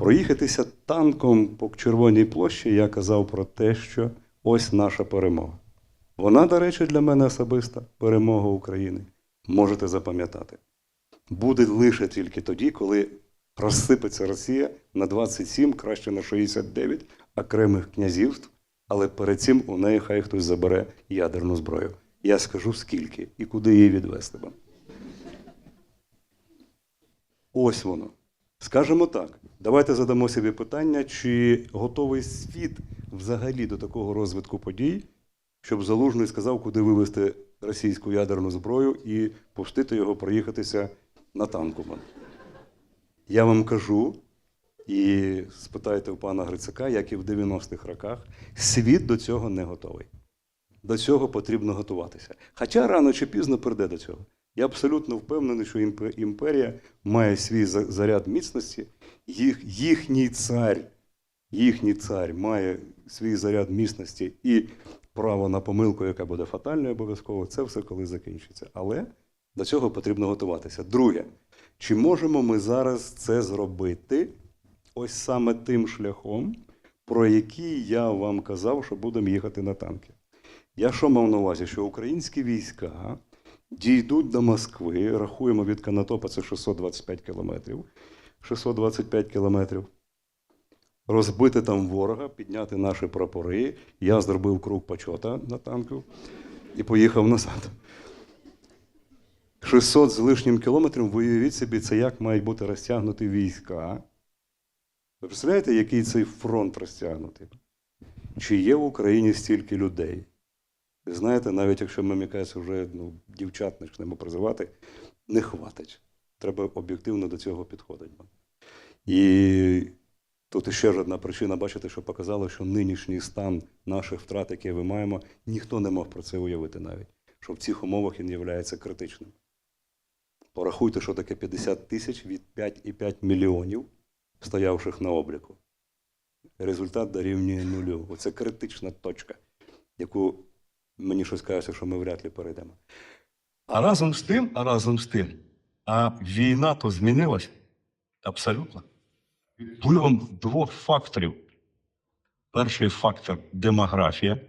Проїхатися танком по Червоній площі я казав про те, що ось наша перемога. Вона, до речі, для мене особиста перемога України. Можете запам'ятати. Буде лише тільки тоді, коли розсипеться Росія на 27, краще на 69 окремих князівств, але перед цим у неї хай хтось забере ядерну зброю. Я скажу скільки і куди її відвести вам. Ось воно. Скажемо так, давайте задамо собі питання, чи готовий світ взагалі до такого розвитку подій, щоб Залужний сказав, куди вивести російську ядерну зброю і пустити його проїхатися на танку. Я вам кажу, і спитайте у пана Грицака, як і в 90-х роках, світ до цього не готовий. До цього потрібно готуватися. Хоча рано чи пізно прийде до цього. Я абсолютно впевнений, що імперія має свій заряд міцності, їх, їхній цар, їхній цар має свій заряд міцності і право на помилку, яка буде фатальною обов'язково. Це все коли закінчиться. Але до цього потрібно готуватися. Друге, чи можемо ми зараз це зробити ось саме тим шляхом, про який я вам казав, що будемо їхати на танки? Я що мав на увазі, що українські війська дійдуть до Москви, рахуємо від Канатопа, це 625 кілометрів. 625 кілометрів. Розбити там ворога, підняти наші прапори. Я зробив круг почота на танку і поїхав назад. 600 з лишнім кілометрів, уявіть собі, це як мають бути розтягнуті війська. Ви представляєте, який цей фронт розтягнутий? Чи є в Україні стільки людей? Ви знаєте, навіть якщо ми якась вже ну, дівчат почнемо призивати, не хватить. Треба об'єктивно до цього підходити. І тут іще ж одна причина, бачите, що показало, що нинішній стан наших втрат, які ми маємо, ніхто не мог про це уявити навіть, що в цих умовах він є критичним. Порахуйте, що таке 50 тисяч від 5,5 мільйонів, стоявших на обліку. Результат дорівнює нулю. Оце критична точка, яку мені щось каже, що ми вряд ли перейдемо. А разом з тим, а разом з тим, а війна то змінилась абсолютно. Впливом двох факторів. Перший фактор демографія.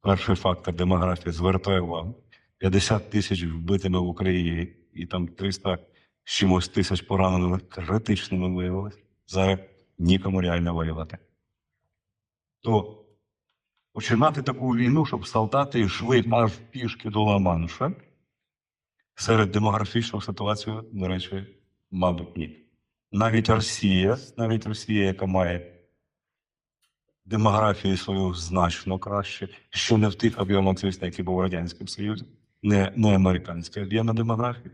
Перший фактор демографія звертаю увагу. 50 тисяч вбитими в Україні і там 300 з чимось тисяч пораненими критичними виявилось. Зараз нікому реально воювати. То починати таку війну, щоб солдати йшли аж пішки до Ла-Манша, серед демографічної ситуації, до речі, мабуть, ні. Навіть Росія, навіть Росія, яка має демографію свою значно краще, що не в тих об'ємах, звісно, які був в Радянському Союзі, не, не американські об'єми демографії.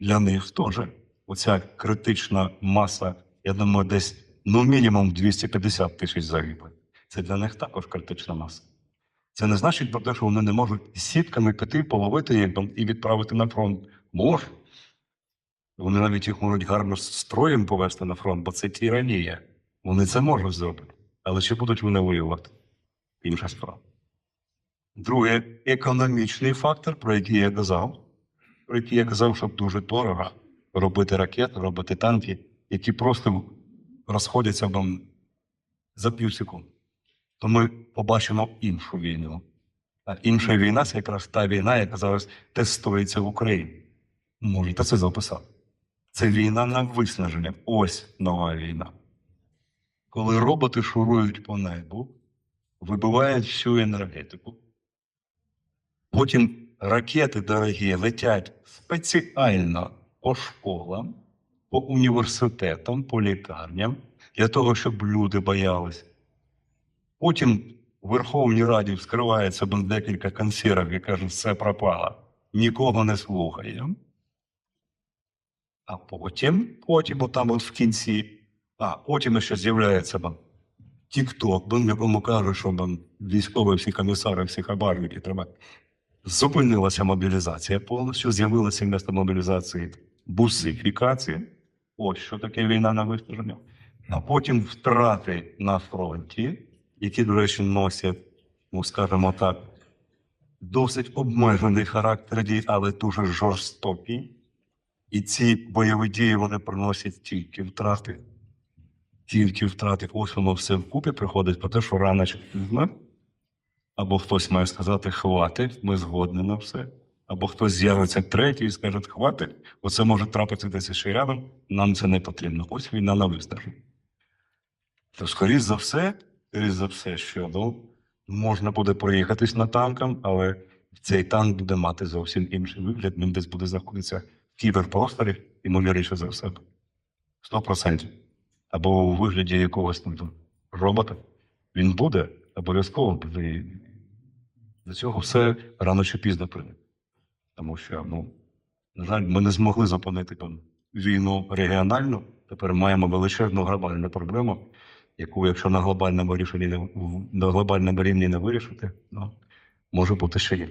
Для них теж оця критична маса, я думаю, десь ну мінімум 250 тисяч загиблих. Це для них також критична маса. Це не значить про те, що вони не можуть сітками піти, половити їх і відправити на фронт. Можуть. Вони навіть їх можуть гарно строєм повести на фронт, бо це тиранія. Вони це можуть зробити. Але чи будуть вони воювати? Інша справа. Друге, економічний фактор, про який я казав, про який я казав, що дуже дорого робити ракети, робити танки, які просто розходяться вам за пів секунди. То ми побачимо іншу війну. А інша війна це якраз та війна, яка зараз тестується в Україні. Можете це записати. Це війна на виснаження. Ось нова війна. Коли роботи шурують по небу, вибивають всю енергетику. Потім ракети дорогі летять спеціально по школам, по університетам, по лікарням, для того, щоб люди боялися. Потім в Верховній Раді вскривається декілька консервів і кажуть, все пропало. Нікого не слухаємо. А потім, потім, отам от в кінці, а потім ще з'являється Тік-ток, в якому кажуть, що бо, військові всі комісари, всі хабарники треба. Зупинилася мобілізація повністю, з'явилася вместо мобілізації бусифікація. Ось що таке війна на виснаження. А потім втрати на фронті, які, до речі, носять, ну скажімо так, досить обмежений характер дій, але дуже жорстокий. І ці бойові дії вони приносять тільки втрати. тільки втратив, ось воно все вкупі приходить про те, що рано чи пізно, або хтось має сказати хватить, ми згодні на все, або хтось з'явиться третій і скаже, хватить, оце може трапитися десь ще рядом, нам це не потрібно. Ось війна на виснажу. То, скоріш за все, скоріш за все, що ну, можна буде проїхатись на танкам, але цей танк буде мати зовсім інший вигляд, він десь буде знаходитися в кіберпросторі, ймовірніше за все. Сто процентів. Або у вигляді якогось там робота. Він буде обов'язково буде. До цього все рано чи пізно прийде. Тому що, ну, на жаль, ми не змогли зупинити там війну регіональну. Тепер маємо величезну глобальну проблему, яку, якщо на глобальному рішенні на глобальному рівні не вирішити, ну, може бути ще є.